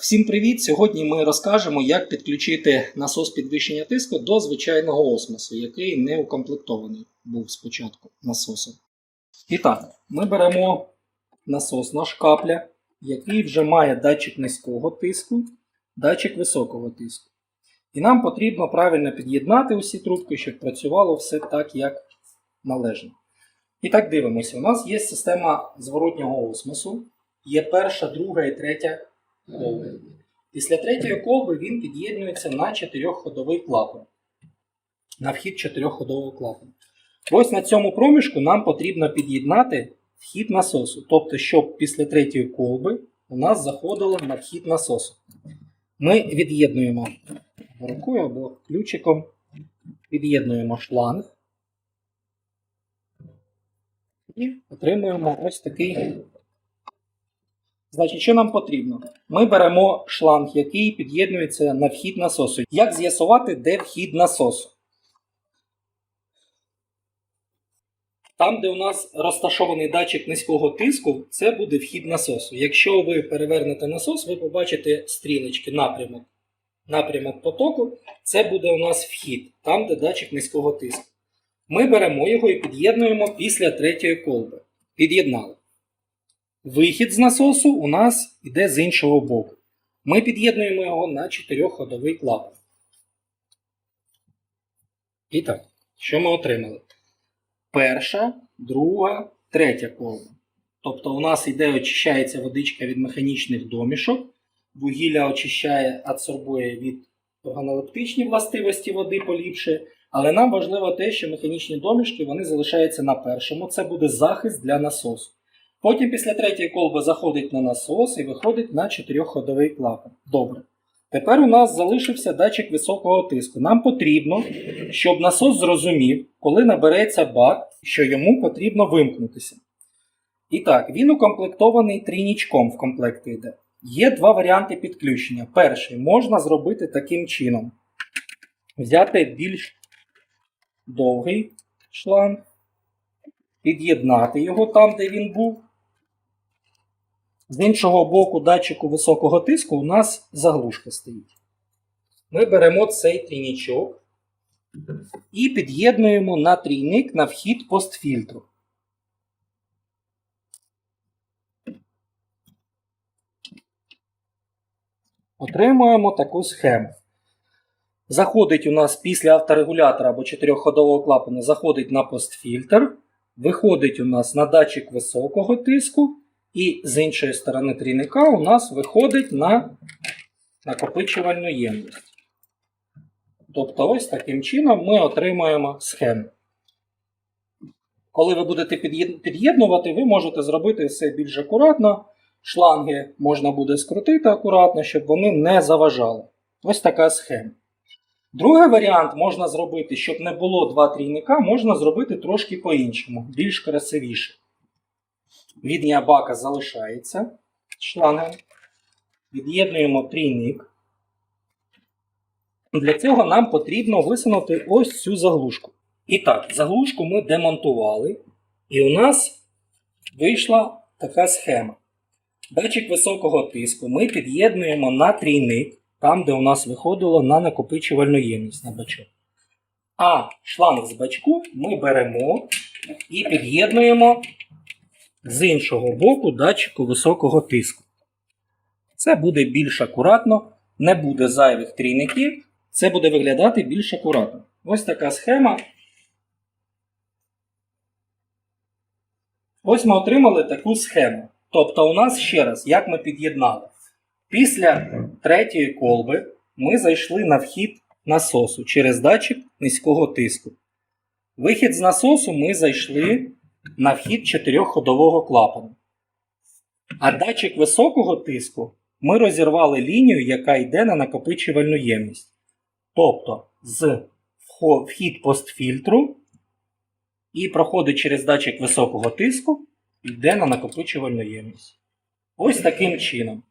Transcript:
Всім привіт! Сьогодні ми розкажемо, як підключити насос підвищення тиску до звичайного осмосу, який не укомплектований був спочатку насосом. І так, ми беремо насос наш капля, який вже має датчик низького тиску, датчик високого тиску. І нам потрібно правильно під'єднати усі трубки, щоб працювало все так, як належно. І так дивимося. У нас є система зворотнього осмосу, є перша, друга і третя колби. Після третьої колби він під'єднується на чотирьохходовий клапан. На вхід чотирьохходового клапану. Ось на цьому проміжку нам потрібно під'єднати вхід насосу. Тобто, щоб після третьої колби у нас заходило на вхід насосу. Ми від'єднуємо рукою або ключиком, від'єднуємо шланг і отримуємо ось такий Значить, що нам потрібно? Ми беремо шланг, який під'єднується на вхід насосу. Як з'ясувати, де вхід насосу? Там, де у нас розташований датчик низького тиску, це буде вхід насосу. Якщо ви перевернете насос, ви побачите стрілочки, напрямок. Напрямок потоку це буде у нас вхід, там, де датчик низького тиску. Ми беремо його і під'єднуємо після третьої колби. Під'єднали. Вихід з насосу у нас йде з іншого боку. Ми під'єднуємо його на чотирьохходовий клапан. І так, що ми отримали? Перша, друга, третя колба. Тобто у нас йде очищається водичка від механічних домішок, вугілля очищає, адсорбує від органолептичні властивості води поліпшує. Але нам важливо те, що механічні домішки вони залишаються на першому. Це буде захист для насосу. Потім після третьої колби заходить на насос і виходить на чотирьохходовий клапан. Добре. Тепер у нас залишився датчик високого тиску. Нам потрібно, щоб насос зрозумів, коли набереться бак, що йому потрібно вимкнутися. І так, він укомплектований трійнічком в комплекті йде. Є два варіанти підключення. Перший можна зробити таким чином: взяти більш довгий шланг, під'єднати його там, де він був. З іншого боку датчику високого тиску у нас заглушка стоїть. Ми беремо цей трійничок і під'єднуємо на трійник на вхід постфільтру. Отримуємо таку схему. Заходить у нас після авторегулятора або чотирьохходового клапану заходить на постфільтр, виходить у нас на датчик високого тиску. І з іншої сторони трійника у нас виходить на накопичувальну ємність. Тобто, ось таким чином ми отримаємо схему. Коли ви будете під'єднувати, ви можете зробити все більш акуратно. Шланги можна буде скрутити акуратно, щоб вони не заважали. Ось така схема. Другий варіант можна зробити, щоб не було два трійника, можна зробити трошки по-іншому, більш красивіше. Відня бака залишається шлангом. Від'єднуємо трійник. Для цього нам потрібно висунути ось цю заглушку. І так, заглушку ми демонтували, і у нас вийшла така схема. Датчик високого тиску ми під'єднуємо на трійник, там, де у нас виходило на накопичувальну ємність на бачок. А шланг з бачку ми беремо і під'єднуємо з іншого боку датчику високого тиску. Це буде більш акуратно, не буде зайвих трійників, це буде виглядати більш акуратно. Ось така схема. Ось ми отримали таку схему. Тобто, у нас ще раз, як ми під'єднали. Після третьої колби ми зайшли на вхід насосу через датчик низького тиску. Вихід з насосу ми зайшли на вхід чотирьохходового клапану. А датчик високого тиску ми розірвали лінію, яка йде на накопичувальну ємність. Тобто з вхід постфільтру і проходить через датчик високого тиску, йде на накопичувальну ємність. Ось таким чином.